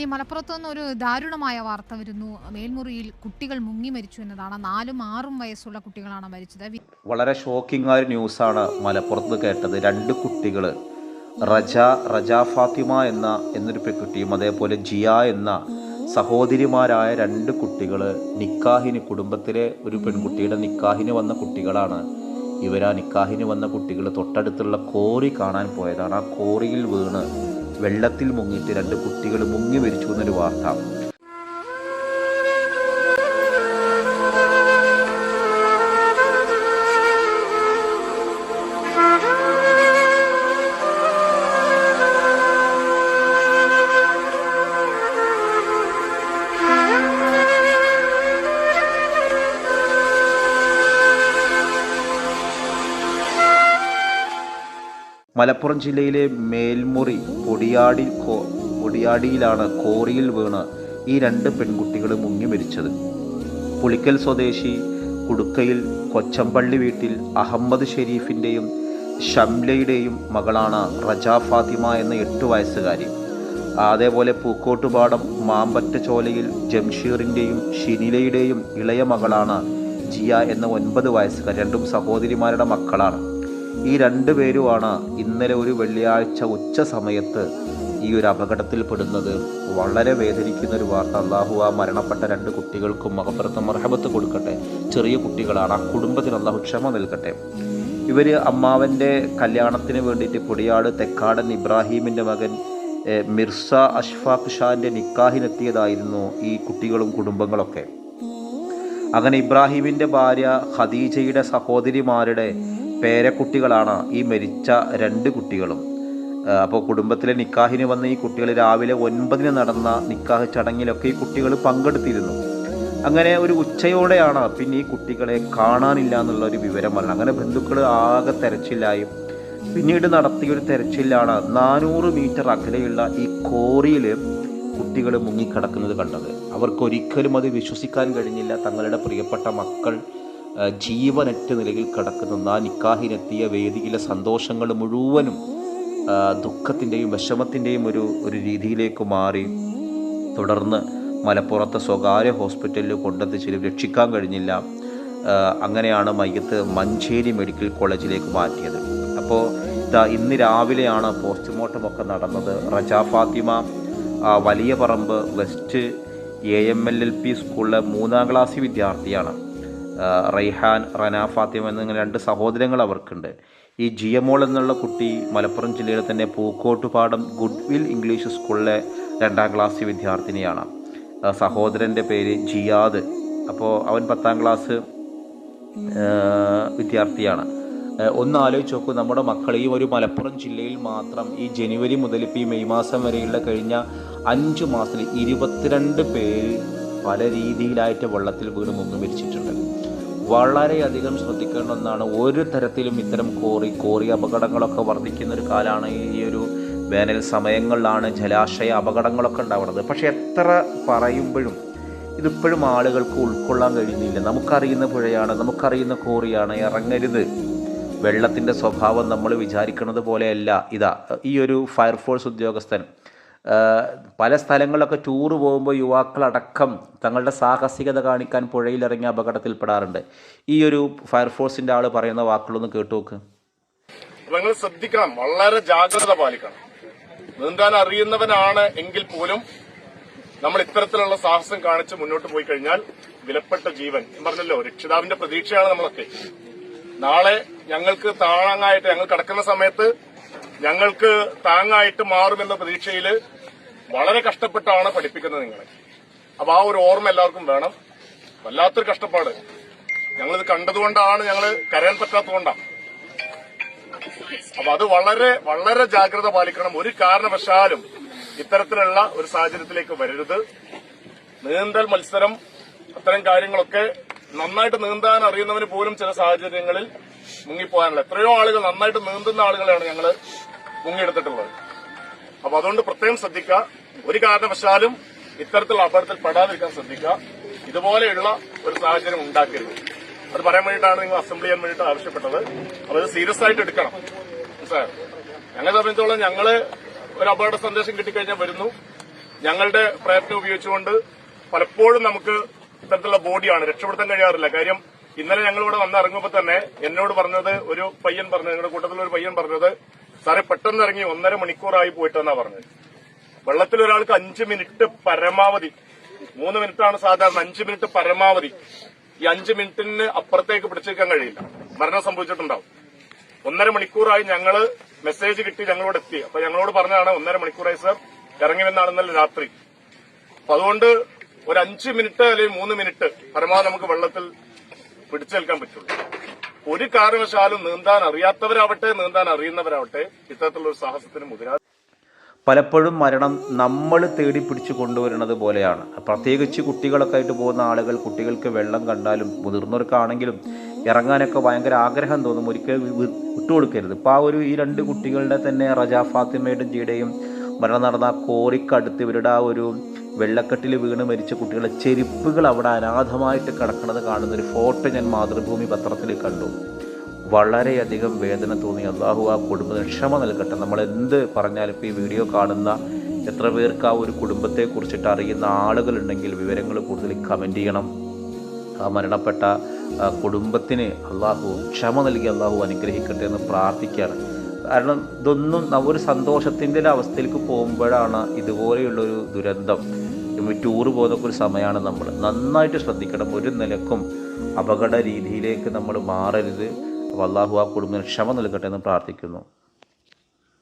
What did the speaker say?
ഈ മലപ്പുറത്ത് നിന്നൊരു ദാരുണമായ വാർത്ത വരുന്നു. മേൽമുറിയിൽ കുട്ടികൾ മുങ്ങി മരിച്ചു എന്നതാണ്. നാലും ആറും വയസ്സുള്ള കുട്ടികളാണ് മരിച്ചത്. വളരെ ഷോക്കിംഗ് ആയ ന്യൂസാണ് മലപ്പുറത്ത് കേട്ടത്. രണ്ട് കുട്ടികൾ റജ റജ ഫാത്തിമ എന്ന എന്നൊരു പെൺകുട്ടിയും അതേപോലെ ജിയ എന്ന സഹോദരിമാരായ രണ്ട് കുട്ടികൾ നിക്കാഹിന് കുടുംബത്തിലെ ഒരു പെൺകുട്ടിയുടെ നിക്കാഹിന് വന്ന കുട്ടികളാണ്. ഇവരാ നിക്കാഹിന് വന്ന കുട്ടികൾ തൊട്ടടുത്തുള്ള കോറി കാണാൻ പോയതാണ്. ആ കോറിയിൽ വീണ് വെള്ളത്തിൽ മുങ്ങിയിട്ട് രണ്ട് കുട്ടികൾ മുങ്ങി മരിച്ചു എന്നൊരു വാർത്ത. മലപ്പുറം ജില്ലയിലെ മേൽമുറി പൊടിയാടി കോ പൊടിയാടിയിലാണ് കോറിയിൽ വീണ് ഈ രണ്ട് പെൺകുട്ടികൾ മുങ്ങി മരിച്ചത്. പുളിക്കൽ സ്വദേശി കുടുക്കയിൽ കൊച്ചമ്പള്ളി വീട്ടിൽ അഹമ്മദ് ഷെരീഫിന്റെയും ഷംലയുടെയും മകളാണ് റജ ഫാത്തിമ എന്ന എട്ട് വയസ്സുകാരി. അതേപോലെ പൂക്കോട്ടുപാടം മാമ്പറ്റ ചോലയിൽ ജംഷീറിന്റെയും ഷിനിലയുടെയും ഇളയ മകളാണ് ജിയ എന്ന ഒൻപത് വയസ്സുകാർ രണ്ടും സഹോദരിമാരുടെ മക്കളാണ്. ഈ രണ്ടു പേരുമാണ് ഇന്നലെ ഒരു വെള്ളിയാഴ്ച ഉച്ച സമയത്ത് ഈ ഒരു അപകടത്തിൽപ്പെടുന്നത് വളരെ വേദനിക്കുന്ന ഒരു വാർത്ത. അള്ളാഹു ആ മരണപ്പെട്ട രണ്ട് കുട്ടികൾക്കും മഹപ്പുറത്ത് മർഹബത്ത് കൊടുക്കട്ടെ. ചെറിയ കുട്ടികളാണ്. ആ കുടുംബത്തിന് അള്ളാഹു ക്ഷമ നൽകട്ടെ. ഇവർ അമ്മാവന്റെ കല്യാണത്തിന് വേണ്ടിയിട്ട് പൊടിയാട് തെക്കാടൻ ഇബ്രാഹീമിന്റെ മകൻ മിർസ അഷ്ഫാഖ് ഷാന്റെ നിക്കാഹിനെത്തിയതായിരുന്നു ഈ കുട്ടികളും കുടുംബങ്ങളൊക്കെ. അങ്ങനെ ഇബ്രാഹിമിന്റെ ഭാര്യ ഖദീജയുടെ സഹോദരിമാരുടെ പേരക്കുട്ടികളാണ് ഈ മരിച്ച രണ്ട് കുട്ടികളും. അപ്പോൾ കുടുംബത്തിലെ നിക്കാഹിന് വന്ന ഈ കുട്ടികൾ രാവിലെ ഒൻപതിന് നടന്ന നിക്കാഹ് ചടങ്ങിലൊക്കെ ഈ കുട്ടികൾ പങ്കെടുത്തിരുന്നു. അങ്ങനെ ഒരു ഉച്ചയോടെയാണ് പിന്നെ ഈ കുട്ടികളെ കാണാനില്ല എന്നുള്ള ഒരു വിവരം പറഞ്ഞത് അങ്ങനെ ബന്ധുക്കൾ ആകെ തെരച്ചിലായി. പിന്നീട് നടത്തിയൊരു തെരച്ചിലാണ് നാനൂറ് മീറ്റർ അകലെയുള്ള ഈ കോറിയിൽ കുട്ടികൾ മുങ്ങിക്കിടക്കുന്നത് കണ്ടത്. അവർക്കൊരിക്കലും അത് വിശ്വസിക്കാൻ കഴിഞ്ഞില്ല. തങ്ങളുടെ പ്രിയപ്പെട്ട മക്കൾ ജീവനറ്റ നിലയിൽ കിടക്കുന്ന നിക്കാഹിനെത്തിയ വേദിയിലെ സന്തോഷങ്ങൾ മുഴുവനും ദുഃഖത്തിന്റെയും വിഷമത്തിന്റെയും ഒരു ഒരു രീതിയിലേക്ക് മാറി. തുടർന്ന് മലപ്പുറത്തെ സ്വകാര്യ ഹോസ്പിറ്റലിൽ കൊണ്ടെത്തിച്ചാലും രക്ഷിക്കാൻ കഴിഞ്ഞില്ല. അങ്ങനെയാണ് മയ്യത്ത് മഞ്ചേരി മെഡിക്കൽ കോളേജിലേക്ക് മാറ്റിയത്. അപ്പോൾ ഇതാ ഇന്ന് രാവിലെയാണ് പോസ്റ്റ്മോർട്ടം ഒക്കെ നടന്നത്. റജ Fathima Valiyaparamba west A M L L P സ്കൂളിലെ മൂന്നാം ക്ലാസ് വിദ്യാർത്ഥിയാണ്. റൈഹാൻ റന ഫാത്തിമ എന്നിങ്ങനെ രണ്ട് സഹോദരങ്ങൾ അവർക്കുണ്ട്. ഈ ജിയമോൾ എന്നുള്ള കുട്ടി മലപ്പുറം ജില്ലയിലെ തന്നെ പൂക്കോട്ടുപാടം ഗുഡ്വിൽ ഇംഗ്ലീഷ് സ്കൂളിലെ രണ്ടാം ക്ലാസ് വിദ്യാർത്ഥിനിയാണ്. സഹോദരന്റെ പേര് ജിയാദ്. അപ്പോൾ അവൻ പത്താം ക്ലാസ് വിദ്യാർത്ഥിയാണ്. ഒന്ന് ആലോചിച്ച് നോക്കൂ നമ്മുടെ മക്കൾ ഈ ഒരു മലപ്പുറം ജില്ലയിൽ മാത്രം ഈ ജനുവരി മുതൽ ഇപ്പോൾ ഈ മെയ് മാസം വരെയുള്ള കഴിഞ്ഞ അഞ്ച് മാസത്തിൽ ഇരുപത്തിരണ്ട് പേര് പല രീതിയിലായിട്ട് വെള്ളത്തിൽ വീണ് മുങ്ങി മരിച്ചിട്ടുണ്ട്. വളരെയധികം ശ്രദ്ധിക്കേണ്ട ഒന്നാണ് ഒരു തരത്തിലും ഇത്തരം കോറി കോറി അപകടങ്ങളൊക്കെ വർദ്ധിക്കുന്ന ഒരു കാലമാണ് ഈ ഒരു വേനൽ സമയങ്ങളിലാണ് ജലാശയ അപകടങ്ങളൊക്കെ ഉണ്ടാവുന്നത്. പക്ഷെ എത്ര പറയുമ്പോഴും ഇതിപ്പോഴും ആളുകൾക്ക് ഉൾക്കൊള്ളാൻ കഴിയുന്നില്ല. നമുക്കറിയുന്ന പുഴയാണ് നമുക്കറിയുന്ന കോറിയാണ് ഇറങ്ങരുത്. വെള്ളത്തിന്റെ സ്വഭാവം നമ്മൾ വിചാരിക്കുന്നത് പോലെയല്ല ഇതാ ഈ ഒരു ഫയർഫോഴ്സ് ഉദ്യോഗസ്ഥൻ പല സ്ഥലങ്ങളിലൊക്കെ ടൂറ് പോകുമ്പോൾ യുവാക്കളടക്കം തങ്ങളുടെ സാഹസികത കാണിക്കാൻ പുഴയിലിറങ്ങി അപകടത്തിൽപ്പെടാറുണ്ട്. ഈ ഒരു ഫയർഫോഴ്സിന്റെ ആൾ പറയുന്ന വാക്കുകളൊന്ന് കേട്ടു നോക്ക്. അപ്പൊ നിങ്ങൾ ശ്രദ്ധിക്കണം വളരെ ജാഗ്രത പാലിക്കണം. നീന്താൻ അറിയുന്നവനാണ് എങ്കിൽ പോലും നമ്മൾ ഇത്തരത്തിലുള്ള സാഹസം കാണിച്ച് മുന്നോട്ട് പോയി കഴിഞ്ഞാൽ വിലപ്പെട്ട ജീവൻ. പറഞ്ഞല്ലോ രക്ഷിതാവിന്റെ പ്രതീക്ഷയാണ് നമ്മളൊക്കെ. നാളെ ഞങ്ങൾക്ക് താഴാങ്ങായിട്ട് ഞങ്ങൾ കിടക്കുന്ന സമയത്ത് ഞങ്ങൾക്ക് താങ്ങായിട്ട് മാറുമെന്ന പ്രതീക്ഷയിൽ വളരെ കഷ്ടപ്പെട്ടാണ് പഠിപ്പിക്കുന്നത് നിങ്ങളെ. അപ്പൊ ആ ഒരു ഓർമ്മ എല്ലാവർക്കും വേണം. വല്ലാത്തൊരു കഷ്ടപ്പാട്. ഞങ്ങളിത് കണ്ടതുകൊണ്ടാണ് ഞങ്ങൾ കരയാൻ പറ്റാത്തതുകൊണ്ടാണ് അപ്പൊ അത് വളരെ വളരെ ജാഗ്രത പാലിക്കണം. ഒരു കാരണവശാലും ഇത്തരത്തിലുള്ള ഒരു സാഹചര്യത്തിലേക്ക് വരരുത്. നീന്തൽ മത്സരം അത്തരം കാര്യങ്ങളൊക്കെ നന്നായിട്ട് നീന്താൻ അറിയുന്നവന് പോലും ചില സാഹചര്യങ്ങളിൽ മുങ്ങിപ്പോകാനുള്ള എത്രയോ ആളുകൾ നന്നായിട്ട് നീന്തുന്ന ആളുകളെയാണ് ഞങ്ങൾ മുങ്ങിയെടുത്തിട്ടുള്ളത്. അപ്പൊ അതുകൊണ്ട് പ്രത്യേകം ശ്രദ്ധിക്കുക. ഒരു കാരണവശാലും ഇത്തരത്തിലുള്ള അപകടത്തിൽ പെടാതിരിക്കാൻ ശ്രദ്ധിക്കുക. ഇതുപോലെയുള്ള ഒരു സാഹചര്യം ഉണ്ടാക്കരുത്. അത് പറയാൻ വേണ്ടിയിട്ടാണ് നിങ്ങൾ അസംബ്ലി ചെയ്യാൻ വേണ്ടിയിട്ട് ആവശ്യപ്പെട്ടത്. അപ്പൊ ഇത് സീരിയസ് ആയിട്ട് എടുക്കണം. മനസ്സിലായോ? ഞങ്ങളെ സംബന്ധിച്ചോളം ഞങ്ങൾ ഒരു അപകട സന്ദേശം കിട്ടിക്കഴിഞ്ഞാൽ വരുന്നു. ഞങ്ങളുടെ പ്രയത്നം ഉപയോഗിച്ചുകൊണ്ട് പലപ്പോഴും നമുക്ക് ഇത്തരത്തിലുള്ള ബോഡിയാണ് രക്ഷപ്പെടുത്താൻ കഴിയാറില്ല. കാര്യം ഇന്നലെ ഞങ്ങൾ ഇവിടെ വന്ന് ഇറങ്ങുമ്പോൾ തന്നെ എന്നോട് പറഞ്ഞത് ഒരു പയ്യൻ പറഞ്ഞത് ഞങ്ങളുടെ കൂട്ടത്തിൽ ഒരു പയ്യൻ പറഞ്ഞത് സാറേ പെട്ടെന്ന് ഇറങ്ങി ഒന്നര മണിക്കൂറായി പോയിട്ടെന്നാ പറഞ്ഞത്. വെള്ളത്തിൽ ഒരാൾക്ക് അഞ്ച് മിനിറ്റ് പരമാവധി മൂന്ന് മിനിറ്റാണ് സാധാരണ അഞ്ച് മിനിറ്റ് പരമാവധി ഈ അഞ്ച് മിനിറ്റിന് അപ്പുറത്തേക്ക് പിടിച്ചേക്കാൻ കഴിയില്ല. മരണം സംഭവിച്ചിട്ടുണ്ടാവും. ഒന്നര മണിക്കൂറായി ഞങ്ങൾ മെസ്സേജ് കിട്ടി ഞങ്ങളോട് എത്തി. അപ്പൊ ഞങ്ങളോട് പറഞ്ഞതാണ് ഒന്നര മണിക്കൂറായി സർ ഇറങ്ങിവെന്നാണ് ഇന്നലെ രാത്രി. അപ്പൊ അതുകൊണ്ട് ഒരു അഞ്ച് മിനിറ്റ് അല്ലെങ്കിൽ മൂന്ന് മിനിറ്റ് പരമാവധി നമുക്ക് വെള്ളത്തിൽ പിടിച്ചേൽക്കാൻ പറ്റുള്ളൂ. ഒരു കാരണവശാലും നീന്താൻ അറിയാത്തവരാവട്ടെ നീന്താൻ അറിയുന്നവരാവട്ടെ ഇത്തരത്തിലുള്ള ഒരു സാഹസത്തിന് മുതിരാ പലപ്പോഴും മരണം നമ്മൾ തേടി പിടിച്ചു കൊണ്ടുവരുന്നത് പോലെയാണ്. പ്രത്യേകിച്ച് കുട്ടികളൊക്കെ ആയിട്ട് പോകുന്ന ആളുകൾ കുട്ടികൾക്ക് വെള്ളം കണ്ടാലും മുതിർന്നവർക്കാണെങ്കിലും ഇറങ്ങാനൊക്കെ ഭയങ്കര ആഗ്രഹം തോന്നും. ഒരിക്കലും വിട്ടുകൊടുക്കരുത്. ഇപ്പോൾ ആ ഒരു ഈ രണ്ട് കുട്ടികളുടെ തന്നെ റജ ഫാത്തിമയുടെ ജിയുടെയും മരണം നടന്ന ആ കോറിക്കടുത്ത് ഇവരുടെ ആ ഒരു വെള്ളക്കെട്ടിൽ വീണ് മരിച്ച കുട്ടികളെ ചെരുപ്പുകൾ അവിടെ അനാഥമായിട്ട് കിടക്കുന്നത് കാണുന്ന ഒരു ഫോട്ടോ ഞാൻ മാതൃഭൂമി പത്രത്തിൽ കണ്ടു. വളരെയധികം വേദന തോന്നി. അള്ളാഹു ആ കുടുംബത്തിന് ക്ഷമ നൽകട്ടെ. നമ്മൾ എന്ത് പറഞ്ഞാലും ഇപ്പോൾ ഈ വീഡിയോ കാണുന്ന എത്ര പേർക്ക് ആ ഒരു കുടുംബത്തെ കുറിച്ചിട്ട് അറിയുന്ന ആളുകളുണ്ടെങ്കിൽ വിവരങ്ങൾ കൂടുതൽ കമന്റ് ചെയ്യണം. ആ മരണപ്പെട്ട കുടുംബത്തിന് അള്ളാഹു ക്ഷമ നൽകി അള്ളാഹു അനുഗ്രഹിക്കട്ടെ എന്ന് പ്രാർത്ഥിക്കുകയാണ്. കാരണം ഇതൊന്നും ഒരു സന്തോഷത്തിന്റെ ഒരു അവസ്ഥയിലേക്ക് പോകുമ്പോഴാണ് ഇതുപോലെയുള്ളൊരു ദുരന്തം. ടൂർ പോകുന്നൊക്കെ ഒരു സമയമാണ് നമ്മൾ. നന്നായിട്ട് ശ്രദ്ധിക്കണം. ഒരു നിലക്കും അപകട രീതിയിലേക്ക് നമ്മൾ മാറരുത്. അപ്പോൾ അള്ളാഹു ആ കുടുംബത്തിന് ക്ഷമ നൽകട്ടെ എന്ന് പ്രാർത്ഥിക്കുന്നു.